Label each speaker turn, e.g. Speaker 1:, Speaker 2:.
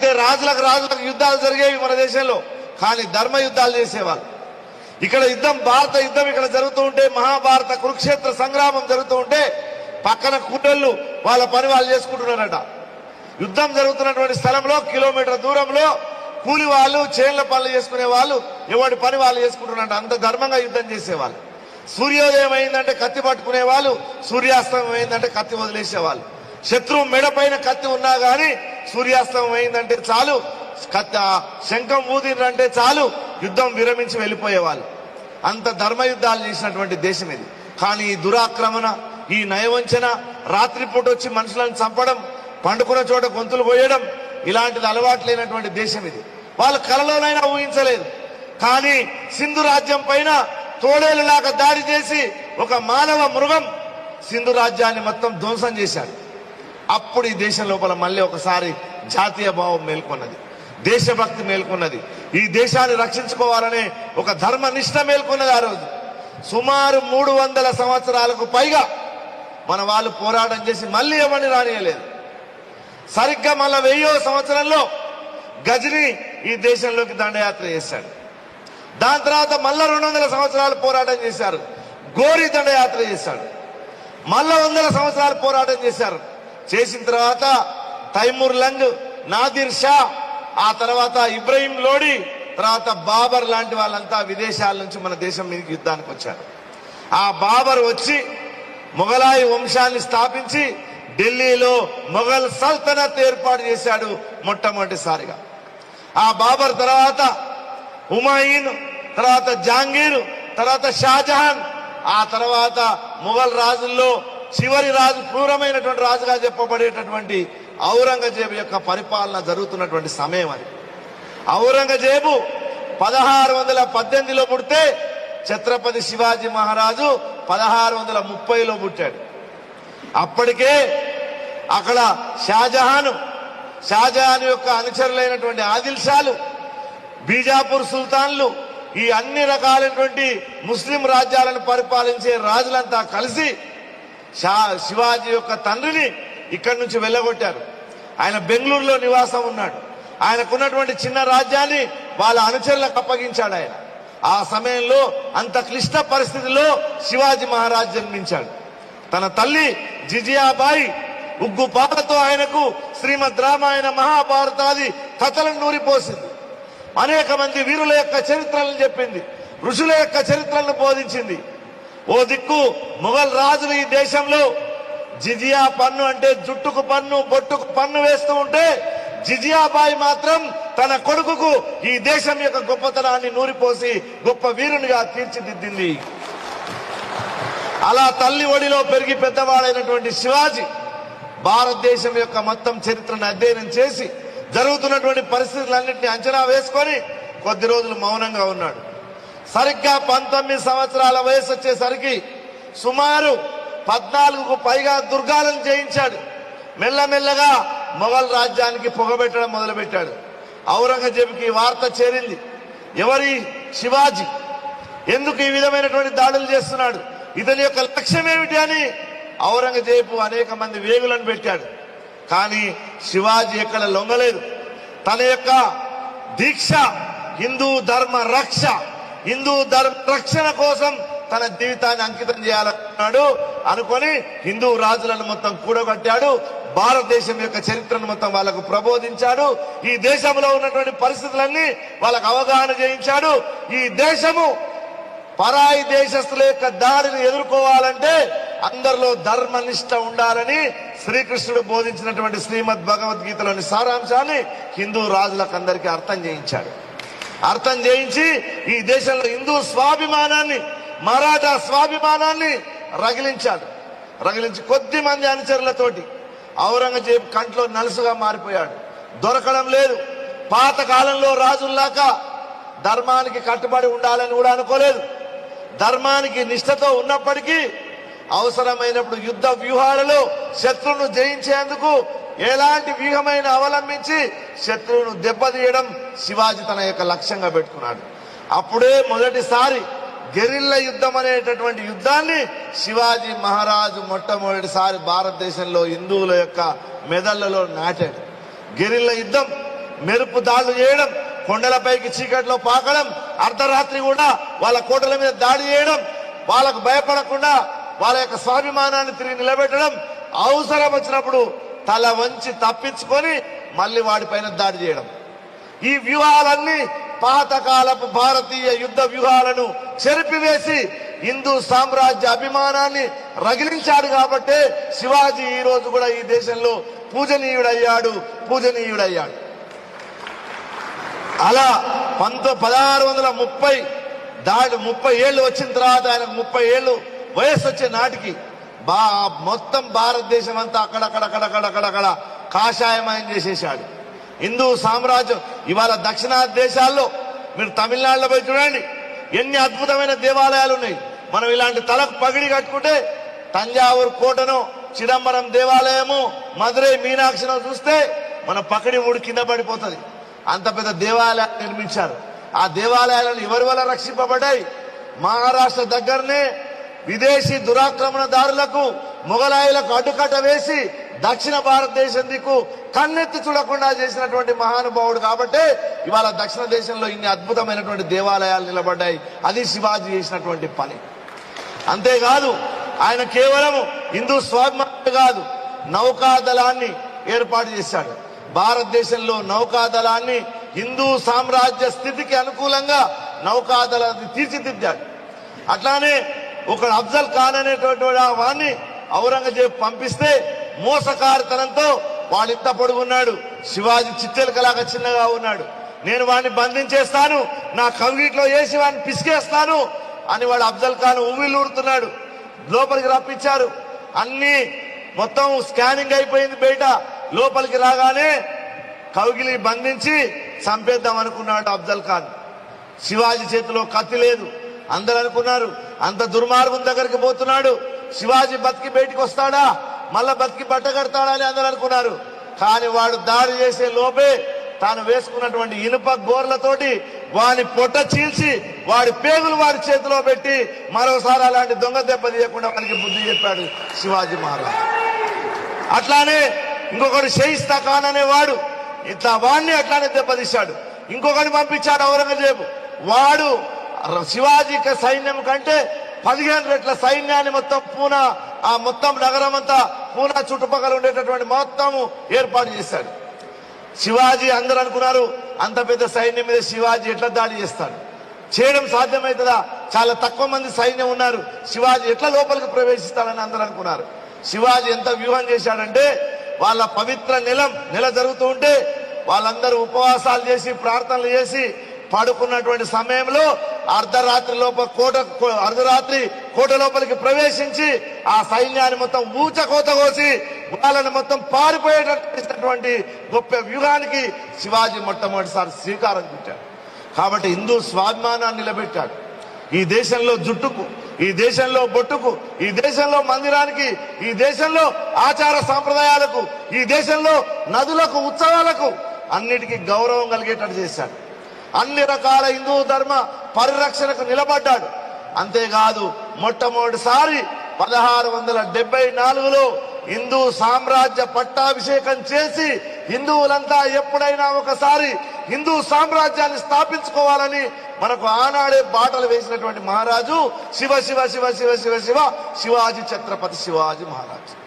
Speaker 1: అయితే రాజులకు రాజులకు యుద్ధాలు జరిగేవి మన దేశంలో. కానీ ధర్మ యుద్ధాలు చేసేవాళ్ళు. ఇక్కడ యుద్ధం భారత యుద్ధం ఇక్కడ జరుగుతూ ఉంటే మహాభారత కురుక్షేత్ర సంగ్రామం జరుగుతూ ఉంటే పక్కన కూటళ్ళు వాళ్ళ పని వాళ్ళు చేసుకుంటున్నారట. యుద్ధం జరుగుతున్నటువంటి స్థలంలో కిలోమీటర్ దూరంలో కూలి వాళ్ళు చేన్ల పనులు చేసుకునే వాళ్ళు ఎవరి పని వాళ్ళు చేసుకుంటున్నారట. అంత ధర్మంగా యుద్ధం చేసేవాళ్ళు. సూర్యోదయం అయిందంటే కత్తి పట్టుకునే వాళ్ళు సూర్యాస్తమయం అయిందంటే కత్తి వదిలేసేవాళ్ళు. శత్రువు మెడపైన కత్తి ఉన్నా కానీ సూర్యాస్తమం అయిందంటే చాలు. శంఖం ఊదినంటే చాలు. యుద్ధం విరమించి వెళ్ళిపోయేవాళ్ళు. అంత ధర్మ యుద్ధాలు చేసినటువంటి దేశం ఇది. కానీ ఈ దురాక్రమణ ఈ నయవంచన రాత్రిపూట వచ్చి మనుషులను చంపడం పండుకున్న చోట గొంతులు పోయడం ఇలాంటిది అలవాటు లేనటువంటి దేశం ఇది. వాళ్ళు కలలోనైనా ఊహించలేదు. కానీ సింధు రాజ్యం పైన తోడేలులాగా దాడి చేసి ఒక మానవ మృగం సింధు రాజ్యాన్ని మొత్తం ధ్వంసం చేశాడు. అప్పుడు ఈ దేశం లోపల మళ్ళీ ఒకసారి జాతీయ భావం మేల్కొన్నది. దేశభక్తి మేల్కొన్నది. ఈ దేశాన్ని రక్షించుకోవాలనే ఒక ధర్మ నిష్ట మేల్కొన్నది ఆ రోజు. సుమారు మూడు వందల సంవత్సరాలకు పైగా మన వాళ్ళు పోరాటం చేసి మళ్ళీ ఎవరిని రానియలేదు. సరిగ్గా మళ్ళా వెయ్యో సంవత్సరంలో గజని ఈ దేశంలోకి దండయాత్ర చేశాడు. దాని తర్వాత మళ్ళా రెండు వందల సంవత్సరాలు పోరాటం చేశారు. గోరి దండయాత్ర చేశాడు. మళ్ళా వందల సంవత్సరాలు పోరాటం చేశారు. చేసిన తర్వాత తైమూర్ లంగ్ నాదిర్ షా ఆ తర్వాత ఇబ్రహీం లోడి తర్వాత బాబర్ లాంటి వాళ్ళంతా విదేశాల నుంచి మన దేశం మీదకి యుద్ధానికి వచ్చారు. ఆ బాబర్ వచ్చి మొఘలాయి వంశాన్ని స్థాపించి ఢిల్లీలో మొఘల్ సల్తనత్ ఏర్పాటు చేశాడు మొట్టమొదటిసారిగా. ఆ బాబర్ తర్వాత హుమాయూన్ తర్వాత జహాంగీర్ తర్వాత షాజహాన్ ఆ తర్వాత మొఘల్ రాజుల్లో చివరి రాజు క్రూరమైనటువంటి రాజుగా చెప్పబడేటటువంటి ఔరంగజేబు యొక్క పరిపాలన జరుగుతున్నటువంటి సమయం అది. ఔరంగజేబు పదహారు వందల పద్దెనిమిదిలో పుడితే ఛత్రపతి శివాజీ మహారాజు పదహారు వందల ముప్పైలో పుట్టాడు. అప్పటికే అక్కడ షాజహాను షాజహాన్ యొక్క అనుచరులైనటువంటి ఆదిల్ షాలు బీజాపూర్ సుల్తాన్లు ఈ అన్ని రకాలైనటువంటి ముస్లిం రాజ్యాలను పరిపాలించే రాజులంతా కలిసి షా శివాజీ యొక్క తండ్రిని ఇక్కడి నుంచి వెళ్ళగొట్టారు. ఆయన బెంగళూరులో నివాసం ఉన్నాడు. ఆయనకున్నటువంటి చిన్న రాజ్యాన్ని వాళ్ళ అనుచరులకు అప్పగించాడు ఆయన. ఆ సమయంలో అంత క్లిష్ట పరిస్థితిలో శివాజీ మహారాజ్ జన్మించాడు. తన తల్లి జిజియాబాయి ఉగ్గు పాటతో ఆయనకు శ్రీమద్ రామాయణ మహాభారతాది కథలను నూరిపోసింది. అనేక మంది వీరుల యొక్క చరిత్రలను చెప్పింది. ఋషుల యొక్క చరిత్రలను బోధించింది. ఓ దిక్కు మొఘల్ రాజులు ఈ దేశంలో జిజియా పన్ను అంటే జుట్టుకు పన్ను బొట్టుకు పన్ను వేస్తూ ఉంటే జిజియాబాయి మాత్రం తన కొడుకుకు ఈ దేశం యొక్క గొప్పతనాన్ని నూరిపోసి గొప్ప వీరునిగా తీర్చిదిద్దింది. అలా తల్లి ఒడిలో పెరిగి పెద్దవాడైనటువంటి శివాజీ భారతదేశం యొక్క మొత్తం చరిత్రను అధ్యయనం చేసి జరుగుతున్నటువంటి పరిస్థితులన్నింటినీ అంచనా వేసుకొని కొద్ది రోజులు మౌనంగా ఉన్నాడు. సరిగ్గా పంతొమ్మిది సంవత్సరాల వయసు వచ్చేసరికి సుమారు పద్నాలుగుకు పైగా దుర్గాలను జయించాడు. మెల్లమెల్లగా మొఘల్ రాజ్యానికి పొగబెట్టడం మొదలుపెట్టాడు. ఔరంగజేబుకి వార్త చేరింది. ఎవరి? శివాజీ. ఎందుకు ఈ విధమైనటువంటి దాడులు చేస్తున్నాడు? ఇతని యొక్క లక్ష్యం ఏమిటి అని ఔరంగజేబు అనేక మంది వేగులను పెట్టాడు. కానీ శివాజీ ఎక్కడ లొంగలేదు. తన యొక్క దీక్ష హిందూ ధర్మ రక్ష హిందూ ధర్మ రక్షణ కోసం తన జీవితాన్ని అంకితం చేయాలన్నాడు అనుకొని హిందూ రాజులను మొత్తం కూడగట్టాడు. భారతదేశం యొక్క చరిత్రను మొత్తం వాళ్ళకు ప్రబోధించాడు. ఈ దేశంలో ఉన్నటువంటి పరిస్థితులన్నీ వాళ్ళకు అవగాహన చేయించాడు. ఈ దేశము పరాయి దేశస్తుల యొక్క దాడిని ఎదుర్కోవాలంటే అందరిలో ధర్మనిష్ట ఉండాలని శ్రీకృష్ణుడు బోధించినటువంటి శ్రీమద్ భగవద్గీతలోని సారాంశాన్ని హిందూ రాజులకు అందరికీ అర్థం చేయించాడు. అర్థం చేయించి ఈ దేశంలో హిందూ స్వాభిమానాన్ని మరాఠా స్వాభిమానాన్ని రగిలించాడు. రగిలించి కొద్ది మంది అనుచరులతోటి ఔరంగజేబు కంట్లో నలుసుగా మారిపోయాడు. దొరకడం లేదు. పాత కాలంలో రాజుల్లాక ధర్మానికి కట్టుబడి ఉండాలని కూడా అనుకోలేదు. ధర్మానికి నిష్ఠతో ఉన్నప్పటికీ అవసరమైనప్పుడు యుద్ధ వ్యూహాలలో శత్రువును జయించేందుకు ఎలాంటి వ్యూహమైన అవలంబించి శత్రువును దెబ్బతీయడం శివాజీ తన యొక్క లక్ష్యంగా పెట్టుకున్నాడు. అప్పుడే మొదటిసారి గెరిల్ల యుద్ధం అనేటటువంటి యుద్ధాన్ని శివాజీ మహారాజు మొట్టమొదటిసారి భారతదేశంలో హిందువుల యొక్క మెదళ్ళలో నాటాడు. గెరిల్ల యుద్ధం మెరుపు దాడులు చేయడం కొండలపైకి చీకట్లో పాకడం అర్ధరాత్రి కూడా వాళ్ళ కోటల మీద దాడి చేయడం వాళ్ళకు భయపడకుండా వాళ్ళ యొక్క స్వాభిమానాన్ని తిరిగి నిలబెట్టడం అవసరం వచ్చినప్పుడు తల వంచి తప్పించుకొని మళ్ళీ వాడిపైన దాడి చేయడం. ఈ వ్యూహాలన్నీ పాతకాలపు భారతీయ యుద్ధ వ్యూహాలను చెరిపివేసి హిందూ సామ్రాజ్య అభిమానాన్ని రగిలించాడు కాబట్టే శివాజీ ఈ రోజు కూడా ఈ దేశంలో పూజనీయుడయ్యాడు పూజనీయుడయ్యాడు. అలా పంతో పదహారు వందల ముప్పై దాడి ముప్పై ఏళ్ళు వచ్చిన తర్వాత ఆయనకు ముప్పై ఏళ్ళు వయస్సు వచ్చే నాటికి బా మొత్తం భారతదేశం అంతా అక్కడక్కడక్కడక్కడక్కడక్కడ కాషాయమయం చేసేసాడు హిందూ సామ్రాజ్యం ఇవాళ దక్షిణాది దేశాల్లో మీరు తమిళనాడులో పోయి చూడండి ఎన్ని అద్భుతమైన దేవాలయాలు ఉన్నాయి మనం ఇలాంటి తలకు పగిడి కట్టుకుంటే తంజావూరు కోటను చిదంబరం దేవాలయము మధురై మీనాక్షిను చూస్తే మన పకడి ఊడి కింద పడిపోతుంది. అంత పెద్ద దేవాలయాలు నిర్మించారు. ఆ దేవాలయాలను ఎవరి వల్ల రక్షింపబడ్డాయి? మహారాష్ట్ర దగ్గరనే విదేశీ దురాక్రమణదారులకు మొఘలాయులకు అడ్డుకట్ట వేసి దక్షిణ భారతదేశం దిక్కు కన్నెత్తి చూడకుండా చేసినటువంటి మహానుభావుడు కాబట్టి ఇవాళ దక్షిణ దేశంలో ఇన్ని అద్భుతమైనటువంటి దేవాలయాలు నిలబడ్డాయి. అది శివాజీ చేసినటువంటి పని. అంతేకాదు ఆయన కేవలం హిందూ స్వాభిమాని కాదు నౌకాదళాన్ని ఏర్పాటు చేశాడు. భారతదేశంలో నౌకాదళాన్ని హిందూ సామ్రాజ్య స్థితికి అనుకూలంగా నౌకాదళాన్ని తీర్చిదిద్దాడు. అట్లానే ఒక అఫ్జల్ ఖాన్ అనేటువంటి వాడిని ఔరంగజేబ్ పంపిస్తే మోసకారితనంతో వాడు ఇంత పొడుగున్నాడు. శివాజీ చిట్టెలకలాగా చిన్నగా ఉన్నాడు. నేను వాడిని బంధించేస్తాను నా కవిగిట్లో వేసి వాడిని పిసికేస్తాను అని వాడు అఫ్జల్ ఖాన్ ఉవ్విల్లూరుతున్నాడు లోపలికి రప్పించారు. అన్ని మొత్తం స్కానింగ్ అయిపోయింది బయట. లోపలికి రాగానే కవిగిలి బంధించి చంపేద్దాం అనుకున్నాడు అఫ్జల్ ఖాన్. శివాజీ చేతిలో కత్తి లేదు. అందరు అనుకున్నారు అంత దుర్మార్గం దగ్గరికి పోతున్నాడు. శివాజీ బతికి బయటికి వస్తాడా? మళ్ళా బతికి బట్ట కడతాడా అని అందరు అనుకున్నారు. కానీ వాడు దాడి చేసే లోపే తాను వేసుకున్నటువంటి ఇనుప గోర్లతోటి వాని పొట్ట చీల్చి వాడి పేగులు వాడి చేతిలో పెట్టి మరోసారి అలాంటి దొంగ దెబ్బ తీయకుండా వానికి బుద్ధి చెప్పాడు శివాజీ మహారాజ్. అట్లానే ఇంకొకడు షయిస్తా ఖాన్ అనేవాడు ఇట్లా వాడిని అట్లానే దెబ్బతీశాడు ఇంకొకరిని పంపించాడు ఔరంగజేబు. వాడు శివాజీ సైన్యం కంటే పదిహేను రెట్ల సైన్యాన్ని మొత్తం పూనా ఆ మొత్తం నగరం అంతా పూనా చుట్టుపక్కల ఉండేటటువంటి మొత్తము ఏర్పాటు చేశాడు శివాజీ అందరూ అనుకున్నారు అంత పెద్ద సైన్యం మీద శివాజీ ఎట్లా దాడి చేస్తాడు? చేయడం సాధ్యమవుతుందా చాలా తక్కువ మంది సైన్యం ఉన్నారు శివాజీ ఎట్లా లోపలికి ప్రవేశిస్తాడని అందరూ అనుకున్నారు. శివాజీ ఎంత వ్యూహం చేశాడంటే వాళ్ళ పవిత్ర నెలం నెల జరుగుతూ ఉంటే వాళ్ళందరూ ఉపవాసాలు చేసి ప్రార్థనలు చేసి పడుకున్నటువంటి సమయంలో అర్ధరాత్రి లోపల కోట అర్ధరాత్రి కోట లోపలికి ప్రవేశించి ఆ సైన్యాన్ని మొత్తం ఊచ కోత కోసి వాళ్ళని మొత్తం పారిపోయేటటువంటి గొప్ప వ్యూహానికి శివాజీ మొట్టమొదటిసారి శ్రీకారం చుట్టాడు. కాబట్టి హిందూ స్వాభిమానాన్ని నిలబెట్టాడు. ఈ దేశంలో జుట్టుకు ఈ దేశంలో బొట్టుకు ఈ దేశంలో మందిరానికి ఈ దేశంలో ఆచార సాంప్రదాయాలకు ఈ దేశంలో నదులకు ఉత్సవాలకు అన్నిటికీ గౌరవం కలిగేటట్టు చేశాడు. అన్ని రకాల హిందూ ధర్మ పరిరక్షణకు నిలబడ్డాడు. అంతేకాదు మొట్టమొదటిసారి పదహారు వందల డెబ్బై నాలుగులో హిందూ సామ్రాజ్య పట్టాభిషేకం చేసి హిందువులంతా ఎప్పుడైనా ఒకసారి హిందూ సామ్రాజ్యాన్ని స్థాపించుకోవాలని మనకు ఆనాడే బాటలు వేసినటువంటి మహారాజు శివ శివ శివ శివ శివ శివ శివాజీ ఛత్రపతి శివాజీ మహారాజు.